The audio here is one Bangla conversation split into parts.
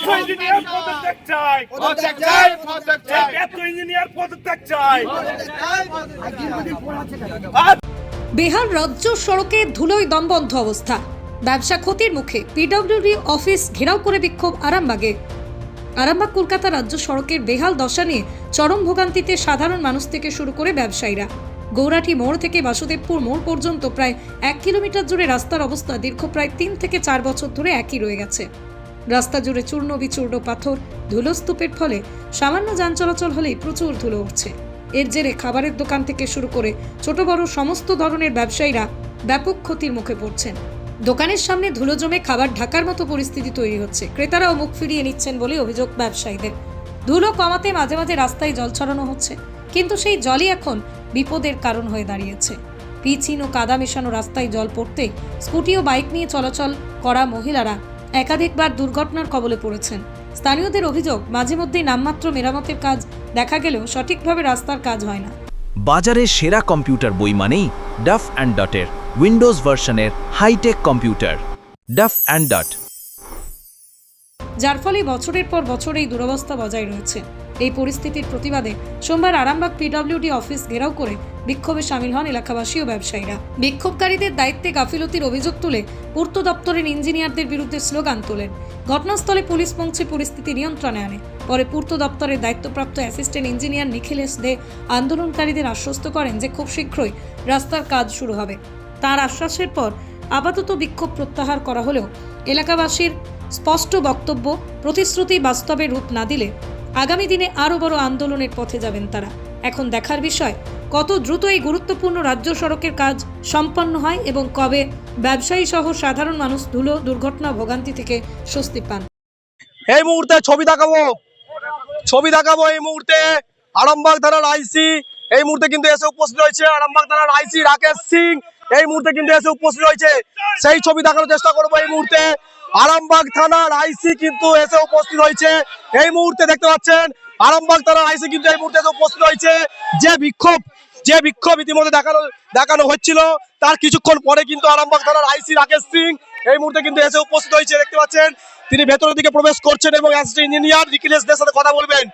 ব্যর্থ ইঞ্জিনিয়ার পদত্যাগ চাই। পদত্যাগ চাই, পদত্যাগ চাই। ব্যর্থ ইঞ্জিনিয়ার পদত্যাগ চাই। বিহার রাজ্য সড়কে ধুলোয় দমবন্ধ অবস্থা। ব্যবসা ক্ষতির মুখে পিডব্লিউডি অফিস ঘেরাও করে বিক্ষোভ আরামবাগে। আরামবাগ কলকাতা রাজ্য সড়কের বেহাল দশা নিয়ে চরম ভোগান্তিতে সাধারণ মানুষ থেকে শুরু করে ব্যবসায়ীরা। গৌরাটি মোড় থেকে বাসুদেবপুর মোড় পর্যন্ত প্রায় এক কিলোমিটার জুড়ে রাস্তার অবস্থা দীর্ঘ প্রায় তিন থেকে চার বছর ধরে একই রয়ে গেছে। রাস্তা জুড়ে চূর্ণ বিচূর্ণ পাথর ধুলোস্তূপের ফলে সামান্য যান চলাচল হলেই প্রচুর ধুলো উঠছে। এর জেরে খাবারের দোকান থেকে শুরু করে ছোট বড় সমস্ত ধরনের ব্যবসায়ীরা ব্যাপক ক্ষতির মুখে পড়ছেন। দোকানের সামনে ধুলো জমে খাবার ঢাকার মতো পরিস্থিতি তৈরি হচ্ছে। ক্রেতারাও মুখ ফিরিয়ে নিচ্ছেন বলে অভিযোগ ব্যবসায়ীদের। ধুলো কমাতে মাঝে মাঝে রাস্তায় জল ছড়ানো হচ্ছে, কিন্তু সেই জলই এখন বিপদের কারণ হয়ে দাঁড়িয়েছে। পিচিন ও কাদা মেশানো রাস্তায় জল পড়তে স্কুটি ও বাইক নিয়ে চলাচল করা মহিলারা একাধিকবার দুর্ঘটনার কবলে পড়েছেন। স্থানীয়দের অভিযোগ মাঝে মধ্যেই নামমাত্র মেরামতের কাজ দেখা গেলেও সঠিকভাবে রাস্তার কাজ হয় না। বাজারে সেরা কম্পিউটার বই মানেই ডাফ অ্যান্ড ডটের উইন্ডোজ ভার্সনের hitech computer. Duff and Dot যার ফলে বছরের পর বছর এই দুরবস্থা বজায় রয়েছে। এই পরিস্থিতির প্রতিবাদে সোমবার আরামবাগ পিডব্লিউডি অফিস ঘেরাও করে বিক্ষোভে সামিল হন এলাকাবাসী ও ব্যবসায়ীরা। বিক্ষোভকারীদের দায়িত্বে গাফিলতির অভিযোগ তুলে পূর্ত দপ্তরের ইঞ্জিনিয়ারদের বিরুদ্ধে স্লোগান তোলেন। ঘটনাস্থলে পুলিশ পৌঁছে পরিস্থিতি নিয়ন্ত্রণে আনে। পরে পূর্ত দপ্তরের দায়িত্বপ্রাপ্ত অ্যাসিস্ট্যান্ট ইঞ্জিনিয়ার নিখিলেশ দে আন্দোলনকারীদের আশ্বস্ত করেন যে খুব শীঘ্রই রাস্তার কাজ শুরু হবে। তার আশ্বাসের পর আপাতত বিক্ষোভ প্রত্যাহার করা হলেও এলাকাবাসীর স্পষ্ট বক্তব্য, প্রতিশ্রুতি বাস্তবে রূপ না দিলে আগামী দিনে আরও বড় আন্দোলনের পথে যাবেন তারা। এখন দেখার বিষয়, কত দ্রুত এই গুরুত্বপূর্ণ রাজ্য সড়কের কাজ সম্পন্ন হয় এবং কবে ব্যবসায়ী সহ সাধারণ মানুষ ধুলো, দুর্ঘটনা, ভোগান্তি থেকে স্বস্তি পান। এই মুহূর্তে ছবি দেখাবো। ছবি দেখাবো এই মুহূর্তে আরামবাগ থানার আইসি। এই মুহূর্তে কিন্তু এসে উপস্থিত রয়েছে আরামবাগ থানার আইসি রাকেশ সিং। এই মুহূর্তে কিন্তু এসে উপস্থিত রয়েছে। সেই ছবি দেখানোর চেষ্টা করব এই মুহূর্তে। আরামবাগ থানার আইসি কিন্তু এসে উপস্থিত হয়েছে। এই মুহূর্তে দেখতে পাচ্ছেন, আরামবাগ থানার আইসি কিন্তু এই মুহূর্তে এসে উপস্থিত হয়েছে। যে বিক্ষোভ যে বিক্ষোভ ইতিমধ্যে দেখানো দেখানো হচ্ছিল, তার কিছুক্ষণ পরে কিন্তু আরামবাগ থানার আইসি রাকেশ সিং এই মুহূর্তে কিন্তু এসে উপস্থিত হয়েছে। দেখতে পাচ্ছেন, তিনি ভেতরের দিকে প্রবেশ করছেন এবং অ্যাসিস্ট্যান্ট ইঞ্জিনিয়ার নিখিলেশদের সাথে কথা বলবেন।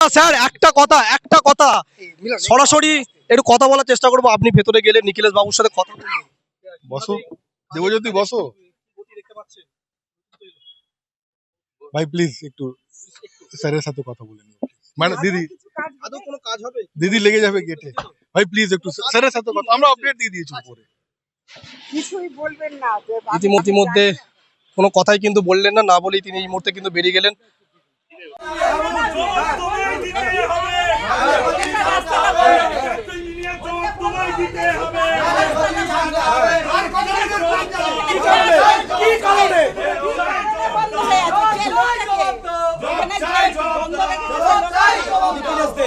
স্যার, একটা কথা একটা কথা। সরাসরি একটু কথা বলার চেষ্টা করব। আপনি ভেতরে গেলে নিখিলেশ বাবুর সাথে কথা বসো। দেবজ্যোতি, বসো। ভাই প্লিজ একটু স্যারের সাথে কথা বলে নিও মানে দিদি আদৌ কোনো কাজ হবে? দিদি লেগে যাবে গেটে ভাই প্লিজ একটু স্যারের সাথে কথা আমরা আপডেট দিয়ে দিয়েছি উপরে। কিছুই বলবেন না ইতিমধ্যে কোনো কথাই কিন্তু বললেন না না বলেই তিনি এই মুহূর্তে কিন্তু বেরিয়ে গেলেন। তোমায় দিতে হবে ব্যর্থ ইঞ্জিনিয়ার জবাব তোমায় দিতে হবে বন্ধ হয়ে আছে, যে লোকটাকে এখানে যে বন্ধ হয়ে গেছে,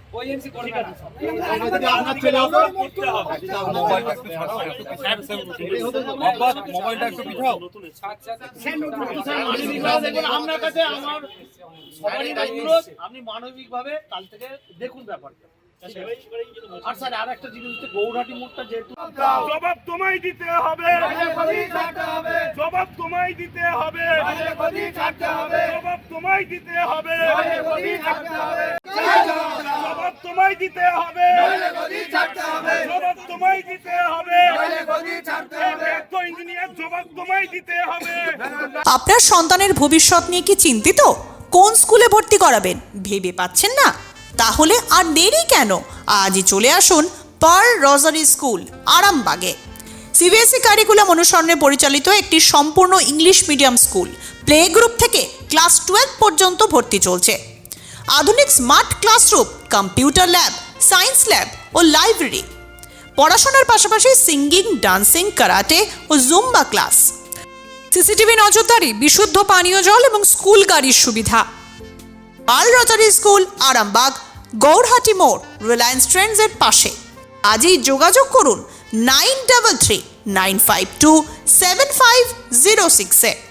আপনি মানবিক ভাবে কাল থেকে দেখুন ব্যাপারটা আর একটা জিনিস হচ্ছে যেহেতু জবাব তোমায় দিতে হবে। জবাব তোমায় দিতে হবে। জবাব তোমায় দিতে হবে। জবাব তোমায় দিতে হবে। জবাব তোমায় দিতে হবে। এই ব্যর্থ ইঞ্জিনিয়ার জবাব তোমায় দিতে হবে। আপনার সন্তানের ভবিষ্যৎ নিয়ে কি চিন্তিত? কোন স্কুলে ভর্তি করাবেন? ভেবে পাচ্ছেন না? তাহলে আর দেরি কেন? আজই চলে আসুন পার রজারি স্কুল আরামবাগে। সিবিএসই কারিকুলাম অনুসরণে পরিচালিত একটি সম্পূর্ণ English medium school. Play group থেকে ক্লাস টুয়েলভ পর্যন্ত ভর্তি চলছে। আধুনিক smart classroom, computer lab, science lab ও লাইব্রেরি। পড়াশোনার পাশাপাশি সিঙ্গিং, ডান্সিং, কারাটে ও জুম্বা ক্লাস। সিসিটিভি নজরদারি, বিশুদ্ধ পানীয় জল এবং স্কুল গাড়ির সুবিধা। পাল রটারি স্কুল, আরামবাগ, গৌরহাটি মোড়, রিলায়েন্স ট্রেন্ডসের পাশে। আজই যোগাযোগ করুন nine double three, nine five two, seven five zero সিক্সে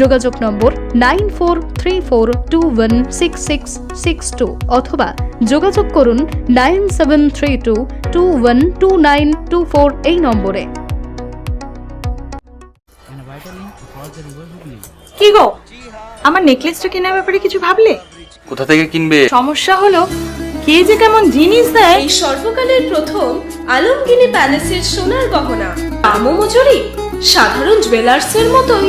যোগাযোগ number nine four three four two one six six six two অথবা যোগাযোগ করুন nine seven three two two one two nine two four এই নম্বরে। কি গো? আমার নেকলেসটা কেনার ব্যাপারে কিছু ভাবলে? কোথা থেকে কিনবে? সমস্যা হলো কে যে কেমন জিনিস দেয়? এই সর্বকালের প্রথম আলমগিনি প্যালেসের সোনার গহনা। দামও মজুরি সাধারণ জুয়েলার্সের মতোই।